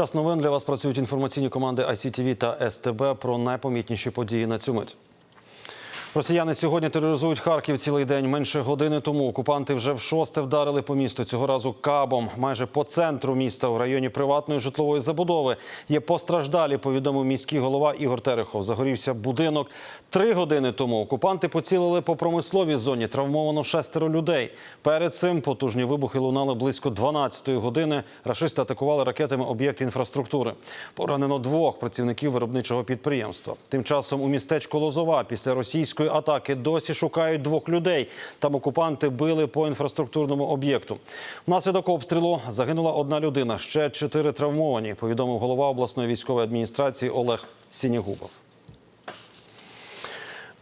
Час новин для вас працюють інформаційні команди ICTV та СТБ про найпомітніші події на цю мить. Росіяни сьогодні тероризують Харків цілий день. Менше години тому окупанти вже в шосте вдарили по місту. Цього разу кабом, майже по центру міста, в районі приватної житлової забудови. Є постраждалі. Повідомив міський голова Ігор Терехов. Загорівся будинок. Три години тому окупанти поцілили по промисловій зоні. Травмовано шестеро людей. Перед цим потужні вибухи лунали близько 12-ї години. Рашисти атакували ракетами об'єкти інфраструктури. Поранено двох працівників виробничого підприємства. Тим часом у містечку Лозова після російської атаки досі шукають двох людей. Там окупанти били по інфраструктурному об'єкту. Внаслідок обстрілу загинула одна людина. Ще чотири травмовані. Повідомив голова обласної військової адміністрації Олег Сінігубов.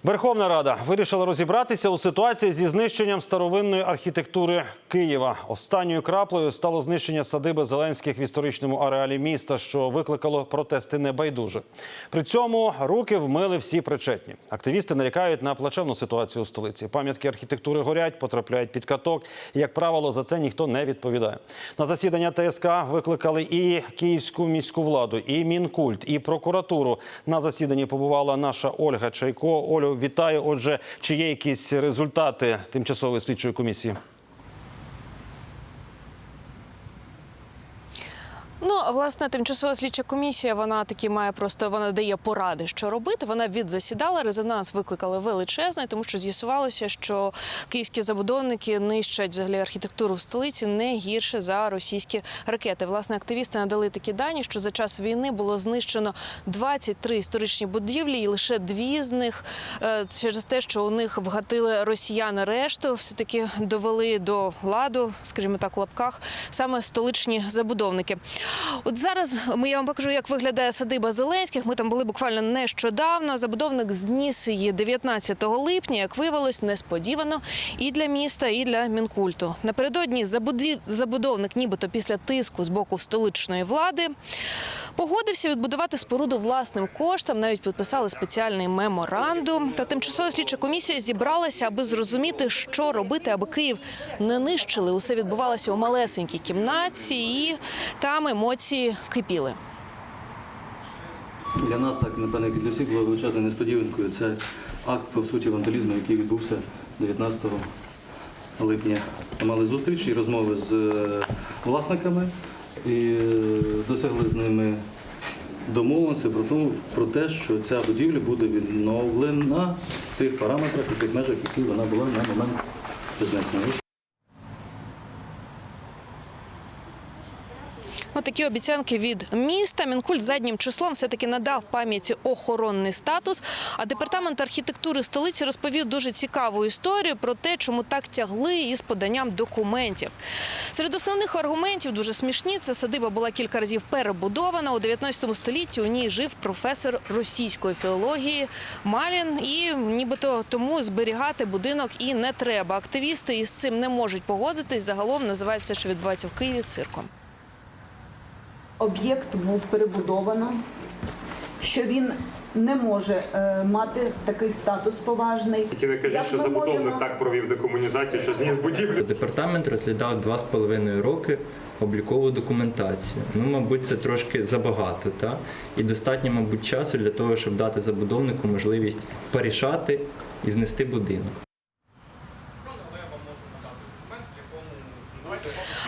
Верховна Рада вирішила розібратися у ситуації зі знищенням старовинної архітектури Києва. Останньою краплею стало знищення садиби Зеленських в історичному ареалі міста, що викликало протести небайдуже. При цьому руки вмили всі причетні. Активісти нарікають на плачевну ситуацію у столиці. Пам'ятки архітектури горять, потрапляють під каток. І, як правило, за це ніхто не відповідає. На засідання ТСК викликали і київську міську владу, і мінкульт, і прокуратуру. На засіданні побувала наша Ольга Чайко. Олю, вітаю. Отже, чи є якісь результати тимчасової слідчої комісії? Ну, власне, тимчасова слідча комісія, вона такі має просто вона дає поради, що робити. Вона відзасідала. Резонанс викликали величезний, тому що з'ясувалося, що київські забудовники нищать взагалі архітектуру в столиці не гірше за російські ракети. Власне, активісти надали такі дані, що за час війни було знищено 23 історичні будівлі, і лише дві з них е, через те, що у них вгатили росіяни решту, все таки довели до ладу, скажімо так, в лапках, саме столичні забудовники. От зараз ми я вам покажу, як виглядає садиба Зеленських. Ми там були буквально нещодавно. Забудовник зніс її 19 липня. Як виявилось, несподівано і для міста, і для мінкульту. Напередодні забудовник, нібито після тиску з боку столичної влади, погодився відбудувати споруду власним коштом. Навіть підписали спеціальний меморандум. Та тимчасова слідча комісія зібралася, аби зрозуміти, що робити, аби Київ не нищили. Усе відбувалося у малесенькій кімнаті, і там емоції кипіли. Для нас, так напевно, як і для всіх було величезною несподіванкою. Це акт по суті вандалізму, який відбувся 19 липня. Ми мали зустріч і розмови з е, власниками і е, досягли з ними домовленості про, те, що ця будівля буде відновлена в тих параметрах і тих межах, які вона була на момент знесення. Отакі обіцянки від міста. Мінкульт заднім числом все-таки надав пам'яті охоронний статус. А департамент архітектури столиці розповів дуже цікаву історію про те, чому так тягли із поданням документів. Серед основних аргументів дуже смішні. Це садиба була кілька разів перебудована. У 19 столітті у ній жив професор російської філології Малін. І нібито тому зберігати будинок і не треба. Активісти із цим не можуть погодитись. Загалом називають все, що відбувається в Києві, цирком. Об'єкт був перебудовано, що він не може е, мати такий статус поважний. Тільки не кажіть, Як що ми забудовник можемо- так провів декомунізацію, що зніс будівлю. Департамент розглядав два з половиною роки облікову документацію. Ну, мабуть, це трошки забагато, та? І достатньо, мабуть, часу для того, щоб дати забудовнику можливість порішати і знести будинок.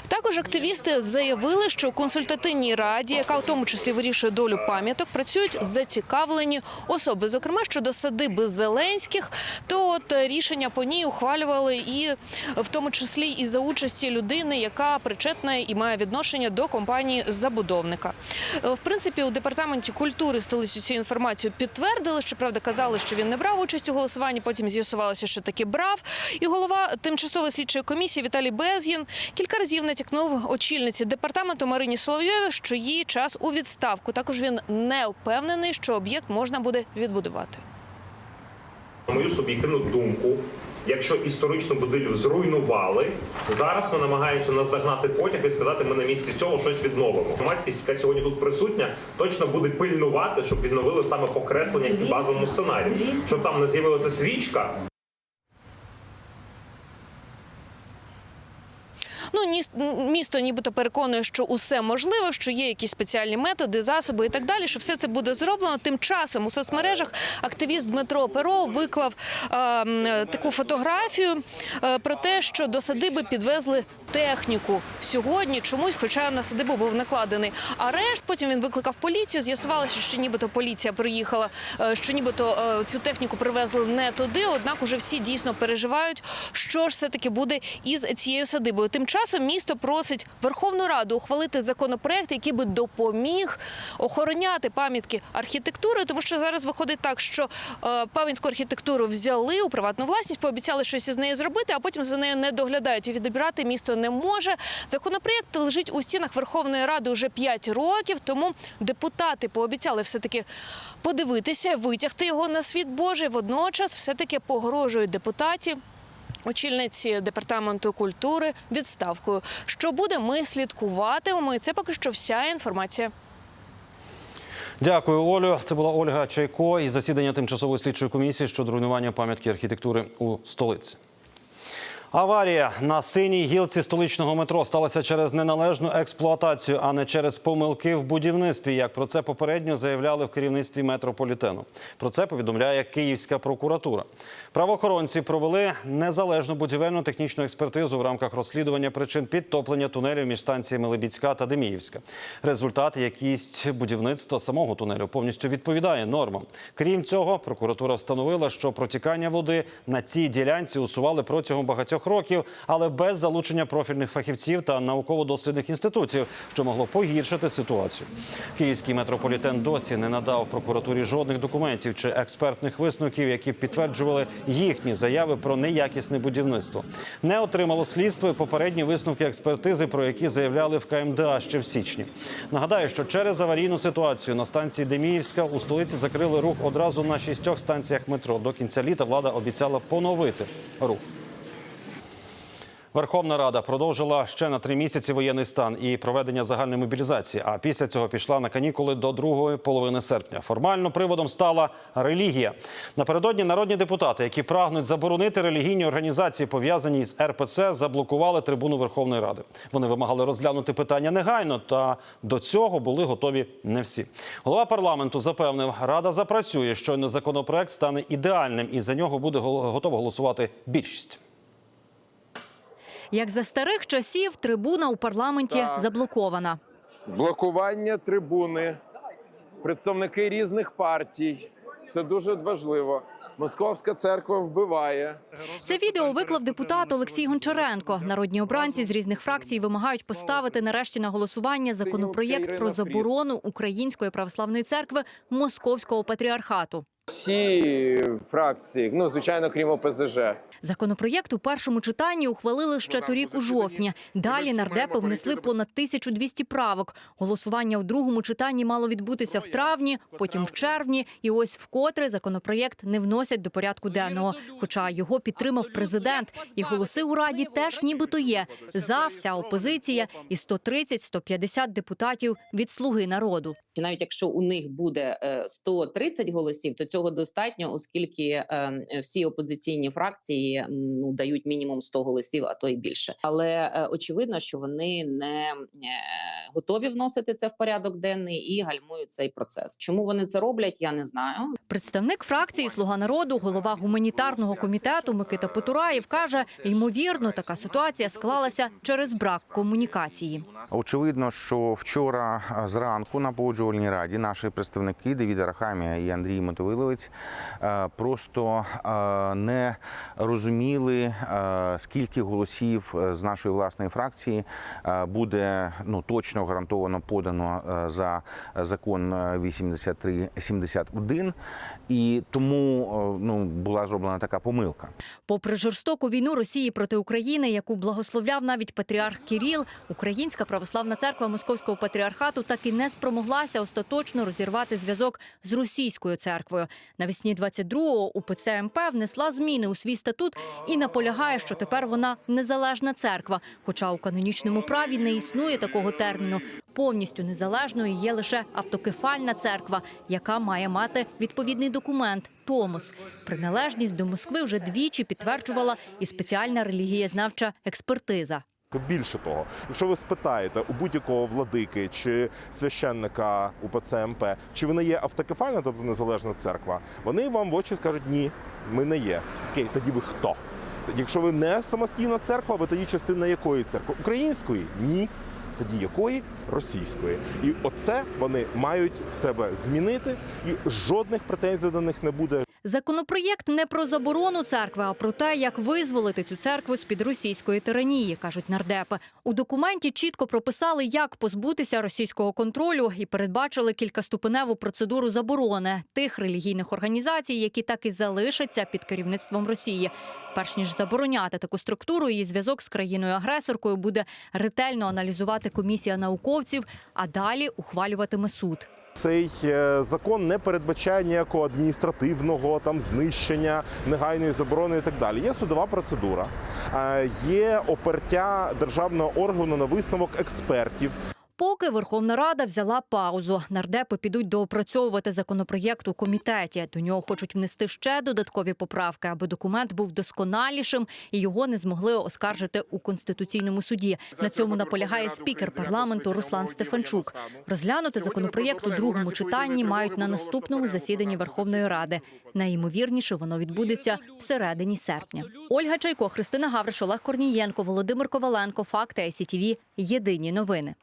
Також активісти заявили, що у консультативній раді, яка в тому числі вирішує долю пам'яток, працюють зацікавлені особи. Зокрема, щодо садиби Зеленських, то от рішення по ній ухвалювали і в тому числі і за участі людини, яка причетна і має відношення до компанії забудовника. В принципі, у департаменті культури столиці цю інформацію підтвердили. Щоправда, казали, що він не брав участь у голосуванні. Потім з'ясувалося, що таки брав. І голова тимчасової слідчої комісії Віталій Безгін кілька разів натякнув очільниці департаменту Марині Соловйові, що її час у відставку. Також він не впевнений, що об'єкт можна буде відбудувати. На мою суб'єктивну думку, якщо історичну будівлю зруйнували, зараз ми намагаємося наздогнати потяг і сказати, ми на місці цього щось відновимо. Громадськість, яка сьогодні тут присутня, точно буде пильнувати, щоб відновили саме покреслення і базовому сценарію, звісно. щоб там не з'явилася свічка. Ну ні м, місто нібито переконує, що усе можливо, що є якісь спеціальні методи, засоби і так далі. Що все це буде зроблено. Тим часом у соцмережах активіст Дмитро Перо виклав е, таку фотографію е, про те, що до садиби підвезли техніку сьогодні. Чомусь, хоча на садибу був накладений арешт. Потім він викликав поліцію. З'ясувалося, що нібито поліція приїхала, е, що нібито е, цю техніку привезли не туди. Однак уже всі дійсно переживають, що ж все таки буде із цією садибою. Тим часом місто просить Верховну Раду ухвалити законопроект, який би допоміг охороняти пам'ятки архітектури, тому що зараз виходить так, що е, пам'ятку архітектуру взяли у приватну власність, пообіцяли щось із нею зробити, а потім за нею не доглядають і відбирати місто не може. Законопроєкт лежить у стінах Верховної Ради вже 5 років, тому депутати пообіцяли все таки подивитися, витягти його на світ Божий. Водночас все таки погрожують депутатів. Очільниці департаменту культури відставкою. Що буде, ми слідкуватимемо. І це поки що вся інформація. Дякую, Олю. Це була Ольга Чайко із засідання тимчасової слідчої комісії щодо руйнування пам'ятки архітектури у столиці. Аварія на синій гілці столичного метро сталася через неналежну експлуатацію, а не через помилки в будівництві. Як про це попередньо заявляли в керівництві метрополітену. Про це повідомляє Київська прокуратура. Правоохоронці провели незалежну будівельну технічну експертизу в рамках розслідування причин підтоплення тунелів між станціями Лебідська та Деміївська. Результат якість будівництва самого тунелю повністю відповідає нормам. Крім цього, прокуратура встановила, що протікання води на цій ділянці усували протягом багатьох років, але без залучення профільних фахівців та науково-дослідних інститутів, що могло погіршити ситуацію. Київський метрополітен досі не надав прокуратурі жодних документів чи експертних висновків, які підтверджували їхні заяви про неякісне будівництво. Не отримало слідство і попередні висновки експертизи, про які заявляли в КМДА ще в січні. Нагадаю, що через аварійну ситуацію на станції Деміївська у столиці закрили рух одразу на шістьох станціях метро. До кінця літа влада обіцяла поновити рух. Верховна Рада продовжила ще на три місяці воєнний стан і проведення загальної мобілізації. А після цього пішла на канікули до другої половини серпня. Формально приводом стала релігія. Напередодні народні депутати, які прагнуть заборонити релігійні організації, пов'язані з РПЦ, заблокували трибуну Верховної Ради. Вони вимагали розглянути питання негайно, та до цього були готові не всі. Голова парламенту запевнив, рада запрацює, щойно законопроект стане ідеальним, і за нього буде готова голосувати більшість. Як за старих часів, трибуна у парламенті Так. заблокована. блокування трибуни, представники різних партій. Це дуже важливо. Московська церква вбиває. Це відео виклав депутат Олексій Гончаренко. Народні обранці з різних фракцій вимагають поставити нарешті на голосування законопроєкт про заборону Української православної церкви Московського патріархату. Всі фракції, ну звичайно, крім ОПЗЖ. Законопроєкт у першому читанні ухвалили ще торік у жовтні. Далі нардепи внесли понад 1200 правок. Голосування у другому читанні мало відбутися в травні, потім в червні. І ось вкотре законопроєкт не вносять до порядку денного. Хоча його підтримав президент, і голоси у раді теж нібито є. За вся опозиція і 130-150 депутатів від слуги народу. Навіть якщо у них буде е, 130 голосів, то цього достатньо, оскільки е, всі опозиційні фракції ну дають мінімум 100 голосів, а то й більше. Але е, очевидно, що вони не е, готові вносити це в порядок денний і гальмують цей процес. Чому вони це роблять? Я не знаю. Представник фракції Слуга народу, голова гуманітарного комітету Микита Потураєв каже: ймовірно, така ситуація склалася через брак комунікації. Очевидно, що вчора зранку на погоджувальній раді наші представники Давіда Рахамія і Андрій Мотовиловець е, просто е, не розуміли, е, скільки голосів з нашої власної фракції буде ну точно гарантовано подано за закон е, 8371. І тому ну була зроблена така помилка. Попри жорстоку війну Росії проти України, яку благословляв навіть патріарх Кіріл, Українська православна церква Московського патріархату так і не спромоглася остаточно розірвати зв'язок з російською церквою. Навесні 22-го УПЦ МП внесла зміни у свій статут і наполягає, що тепер вона незалежна церква. Хоча у канонічному праві не існує такого терміну. Повністю незалежною є лише автокефальна церква, яка має мати відповідний документ Томос. Приналежність до Москви вже двічі підтверджувала і спеціальна релігієзнавча експертиза. Більше того, якщо ви спитаєте у будь-якого владики чи священника УПЦ МП, чи вони є автокефальна, тобто незалежна церква, вони вам в очі скажуть ні, ми не є. Окей, тоді ви хто? Якщо ви не самостійна церква, ви тоді частина якої церкви? Української? Ні. Тоді якої? Російської. І оце вони мають в себе змінити, і жодних претензій до них не буде. Законопроєкт не про заборону церкви, а про те, як визволити цю церкву з під російської тиранії, кажуть нардепи. У документі чітко прописали, як позбутися російського контролю, і передбачили кількаступеневу процедуру заборони тих релігійних організацій, які так і залишаться під керівництвом Росії. Перш ніж забороняти таку структуру, її зв'язок з країною-агресоркою буде ретельно аналізувати комісія науковців, а далі ухвалюватиме суд. Цей е, закон не передбачає ніякого адміністративного там знищення, негайної заборони і так далі. Є судова процедура, е, є опертя державного органу на висновок експертів. Поки Верховна Рада взяла паузу, нардепи підуть доопрацьовувати законопроєкт у комітеті. До нього хочуть внести ще додаткові поправки, аби документ був досконалішим і його не змогли оскаржити у конституційному суді. На цьому наполягає спікер парламенту Руслан Стефанчук. Розглянути законопроєкт у другому читанні мають на наступному засіданні Верховної Ради. Найімовірніше воно відбудеться всередині серпня. Ольга Чайко, Христина Гавриш, Олег Корнієнко, Володимир Коваленко. Факти ICTV. Єдині новини.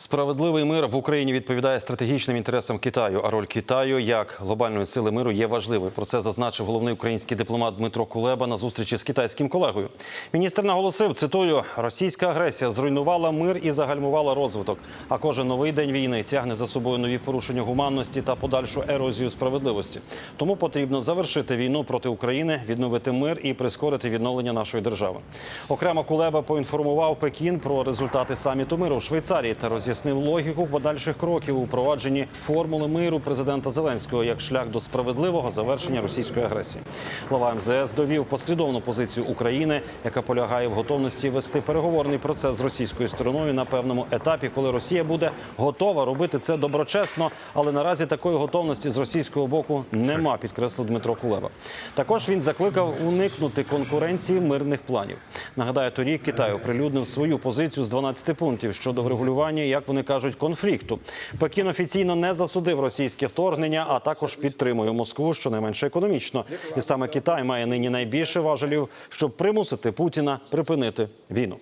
Справедливий мир в Україні відповідає стратегічним інтересам Китаю. А роль Китаю як глобальної сили миру є важливою. Про це зазначив головний український дипломат Дмитро Кулеба на зустрічі з китайським колегою. Міністр наголосив: цитую: російська агресія зруйнувала мир і загальмувала розвиток. А кожен новий день війни тягне за собою нові порушення гуманності та подальшу ерозію справедливості. Тому потрібно завершити війну проти України, відновити мир і прискорити відновлення нашої держави. Окремо Кулеба поінформував Пекін про результати саміту миру в Швейцарії та роз'яснив логіку подальших кроків у провадженні формули миру президента Зеленського як шлях до справедливого завершення російської агресії. Глава МЗС довів послідовну позицію України, яка полягає в готовності вести переговорний процес з російською стороною на певному етапі, коли Росія буде готова робити це доброчесно. Але наразі такої готовності з російського боку нема, підкреслив Дмитро Кулеба. Також він закликав уникнути конкуренції мирних планів. Нагадаю, торік Китай оприлюднив свою позицію з 12 пунктів щодо врегулювання, як вони кажуть, конфлікту. Пекін офіційно не засудив російське вторгнення, а також підтримує Москву, щонайменше економічно. І саме Китай має нині найбільше важелів, щоб примусити Путіна припинити війну.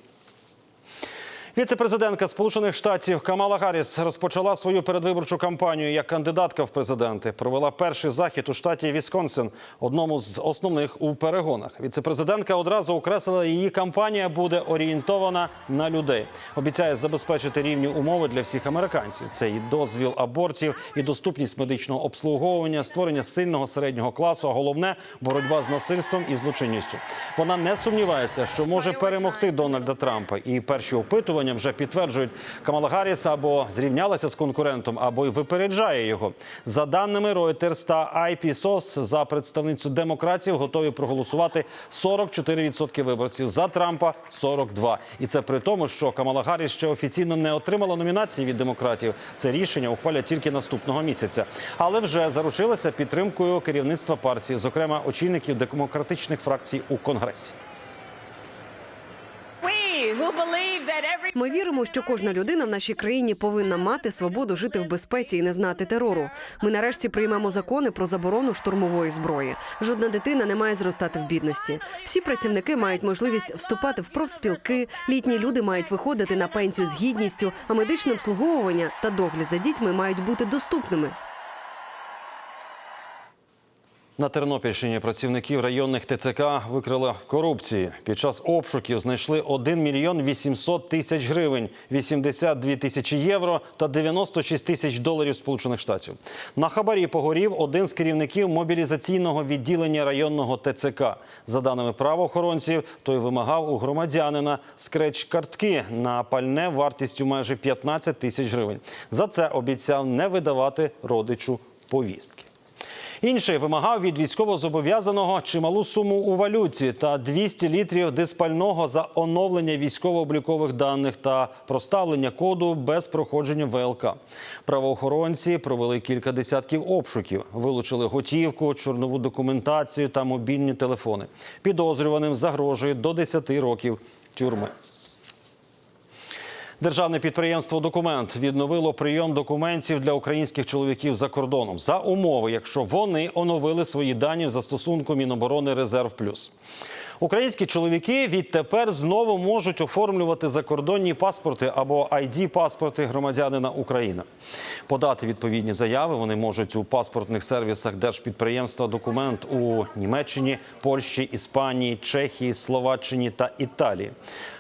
Віце-президентка Сполучених Штатів Камала Гарріс розпочала свою передвиборчу кампанію як кандидатка в президенти. Провела перший захід у штаті Вісконсин, одному з основних у перегонах. Віце-президентка одразу окреслила, її кампанія буде орієнтована на людей. Обіцяє забезпечити рівні умови для всіх американців. Це і дозвіл абортів, і доступність медичного обслуговування, створення сильного середнього класу. А головне боротьба з насильством і злочинністю. Вона не сумнівається, що може перемогти Дональда Трампа. І перші опитування вже підтверджують, Камала Гарріс або зрівнялася з конкурентом, або й випереджає його. За даними Reuters та IPSOS, за представницю демократів готові проголосувати 44% виборців. За Трампа 42%. І це при тому, що Камала Гарріс ще офіційно не отримала номінації від демократів. Це рішення ухвалять тільки наступного місяця, але вже заручилася підтримкою керівництва партії, зокрема очільників демократичних фракцій у конгресі. Ми віримо, що кожна людина в нашій країні повинна мати свободу жити в безпеці і не знати терору. Ми нарешті приймемо закони про заборону штурмової зброї. Жодна дитина не має зростати в бідності. Всі працівники мають можливість вступати в профспілки. Літні люди мають виходити на пенсію з гідністю, а медичне обслуговування та догляд за дітьми мають бути доступними. На Тернопільщині працівників районних ТЦК викрили корупції. Під час обшуків знайшли 1 мільйон 800 тисяч гривень, 82 тисячі євро та 96 тисяч доларів Сполучених Штатів. На хабарі погорів один з керівників мобілізаційного відділення районного ТЦК. За даними правоохоронців, той вимагав у громадянина скреч-картки на пальне вартістю майже 15 тисяч гривень. За це обіцяв не видавати родичу повістки. Інший вимагав від військовозобов'язаного чималу суму у валюті та 200 літрів диспального за оновлення військово-облікових даних та проставлення коду без проходження ВЛК. Правоохоронці провели кілька десятків обшуків, вилучили готівку, чорнову документацію та мобільні телефони. Підозрюваним загрожує до 10 років тюрми. Державне підприємство Документ відновило прийом документів для українських чоловіків за кордоном за умови, якщо вони оновили свої дані в застосунку Міноборони Резерв Плюс. Українські чоловіки відтепер знову можуть оформлювати закордонні паспорти або id паспорти громадянина України. Подати відповідні заяви вони можуть у паспортних сервісах держпідприємства Документ у Німеччині, Польщі, Іспанії, Чехії, Словаччині та Італії.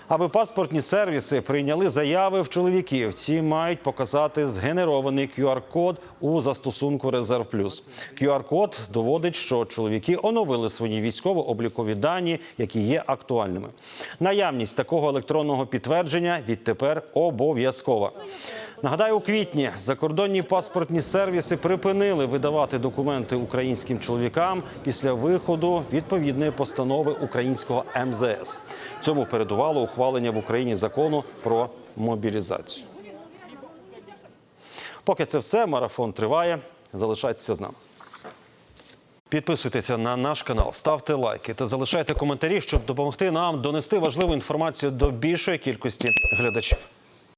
Аби паспортні сервіси прийняли заяви в чоловіків, ці мають показати згенерований QR-код у застосунку Резерв Плюс. QR-код доводить, що чоловіки оновили свої військово-облікові дані, які є актуальними. Наявність такого електронного підтвердження відтепер обов'язкова. Нагадаю, у квітні закордонні паспортні сервіси припинили видавати документи українським чоловікам після виходу відповідної постанови українського МЗС. Цьому передувало ухвалення в Україні закону про мобілізацію. Поки це все, марафон триває. Залишайтеся з нами. Підписуйтеся на наш канал, ставте лайки та залишайте коментарі, щоб допомогти нам донести важливу інформацію до більшої кількості глядачів.